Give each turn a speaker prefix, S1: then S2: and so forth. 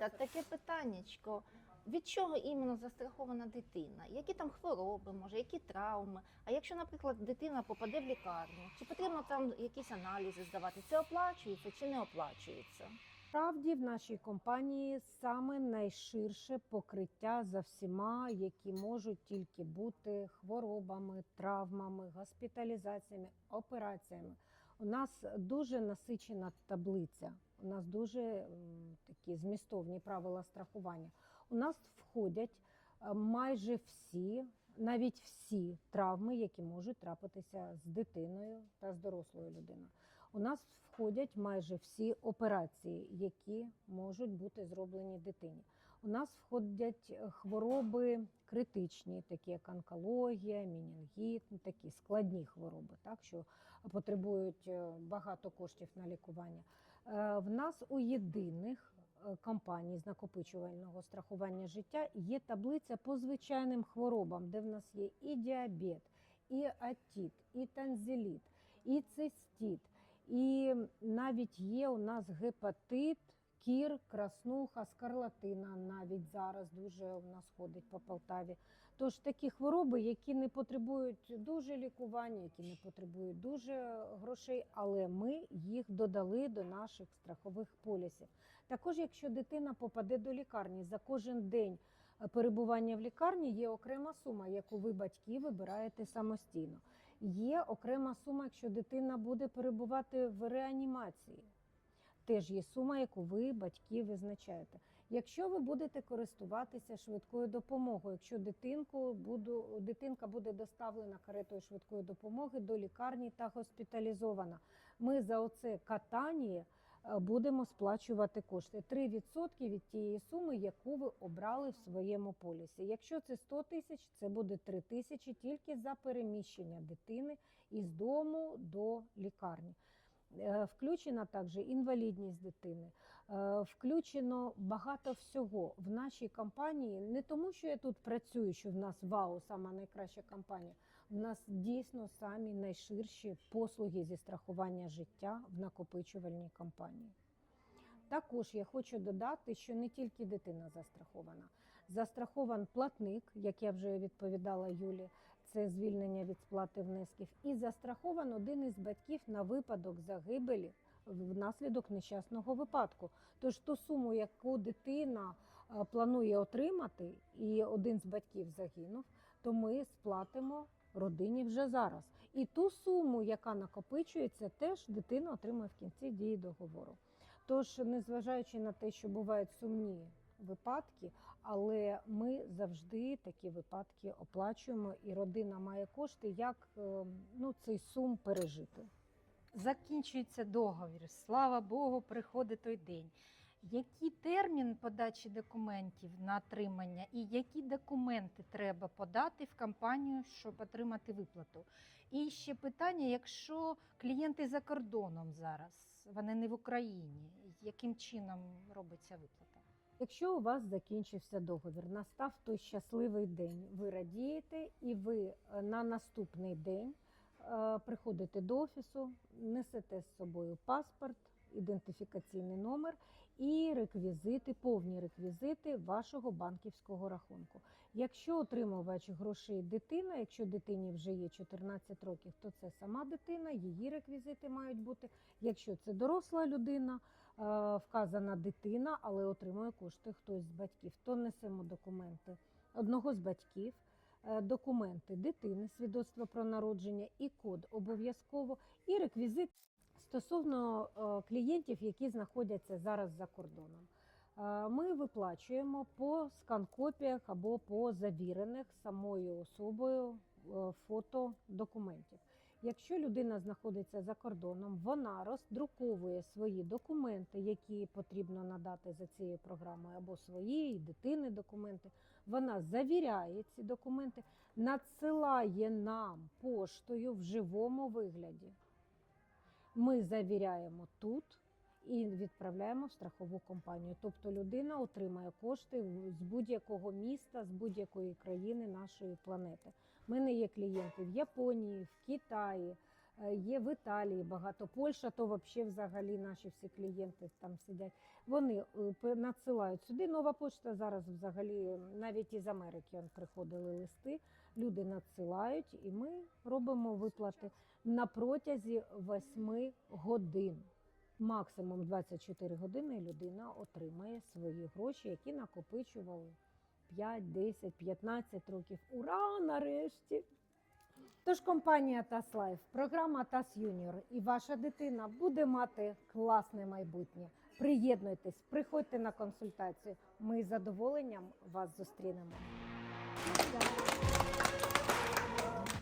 S1: ласка, таке питаннячко. Від чого іменно застрахована дитина? Які там хвороби, може, які травми? А якщо, наприклад, дитина попаде в лікарню, чи потрібно там якісь аналізи здавати? Це оплачується чи не оплачується?
S2: Справді в нашій компанії саме найширше покриття за всіма, які можуть тільки бути хворобами, травмами, госпіталізаціями, операціями. У нас дуже насичена таблиця. У нас дуже такі змістовні правила страхування. У нас входять е, майже всі, навіть всі травми, які можуть трапитися з дитиною та з дорослою людиною. У нас входять майже всі операції, які можуть бути зроблені дитині. У нас входять е, хвороби критичні, такі як онкологія, мінінгіт, ну, такі складні хвороби, так що потребують е, багато коштів на лікування. Е, В нас у єдиних компаній з накопичувального страхування життя є таблиця по звичайним хворобам, де в нас є і діабет, і атіт, і танзеліт, і цистіт, і навіть є у нас гепатит, кір, краснуха, скарлатина навіть зараз дуже у нас ходить по Полтаві. Тож такі хвороби, які не потребують дуже лікування, які не потребують дуже грошей, але ми їх додали до наших страхових полісів. Також, якщо дитина попаде до лікарні за кожен день е, перебування в лікарні, є окрема сума, яку ви батьки вибираєте самостійно. Є окрема сума, якщо дитина буде перебувати в реанімації. Теж є сума, яку ви, батьки, визначаєте. Якщо ви будете користуватися швидкою допомогою, якщо дитинку буду, дитинка буде доставлена каретою швидкої допомоги до лікарні та госпіталізована, ми за оце катання е, будемо сплачувати кошти 3% від тієї суми, яку ви обрали в своєму полісі. Якщо це 100 тисяч, це буде 3 тисячі тільки за переміщення дитини із дому до лікарні. Е, Включена також інвалідність дитини, е, включено багато всього в нашій компанії. Не тому, що я тут працюю, що в нас вау, сама найкраща компанія. В нас дійсно самі найширші послуги зі страхування життя в накопичувальній компанії. Також я хочу додати, що не тільки дитина застрахована. Застрахован платник, як я вже відповідала Юлі, це звільнення від сплати внесків, і застрахован один із батьків на випадок загибелі внаслідок нещасного випадку. Тож ту суму, яку дитина е, планує отримати, і один з батьків загинув, то ми сплатимо родині вже зараз. І ту суму, яка накопичується, теж дитина отримує в кінці дії договору. Тож, незважаючи на те, що бувають сумні випадки, але ми завжди такі випадки оплачуємо, і родина має кошти, як е, ну, цей сум пережити.
S3: Закінчується договір. Слава Богу, приходить той день. Який термін подачі документів на отримання, і які документи треба подати в компанію, щоб отримати виплату? І ще питання: якщо клієнти за кордоном зараз, вони не в Україні, яким чином робиться виплата?
S2: Якщо у вас закінчився договір, настав той щасливий день, ви радієте, і ви е, на наступний день е, приходите до офісу, несете з собою паспорт, ідентифікаційний номер і реквізити, повні реквізити вашого банківського рахунку. Якщо отримувач грошей дитина, якщо дитині вже є 14 років, то це сама дитина, її реквізити мають бути. Якщо це доросла людина, е, вказана дитина, але отримує кошти хтось з батьків, то несемо документи одного з батьків. е, Документи дитини, свідоцтво про народження і код обов'язково, і реквізит стосовно е, клієнтів, які знаходяться зараз за кордоном. Е, Ми виплачуємо по скан-копіях або по завірених самою особою е, фото документів. Якщо людина знаходиться за кордоном, вона роздруковує свої документи, які потрібно надати за цією програмою, або свої і дитини документи. Вона завіряє ці документи, надсилає нам поштою в живому вигляді. Ми завіряємо тут і відправляємо в страхову компанію. Тобто людина отримає кошти з будь-якого міста, з будь-якої країни нашої планети. У мене є клієнти в Японії, в Китаї, Е, Є в Італії багато. Польща, то взагалі взагалі наші всі клієнти там сидять. Вони е, надсилають сюди. Нова почта зараз взагалі навіть із Америки приходили листи. Люди надсилають, і ми робимо виплати на протязі 8 годин. Максимум 24 години людина отримає свої гроші, які накопичували 5, 10, 15 років. Ура! Нарешті! Тож компанія TAS Life, програма TAS Junior і ваша дитина буде мати класне майбутнє. Приєднуйтесь, приходьте на консультацію. Ми з задоволенням вас зустрінемо.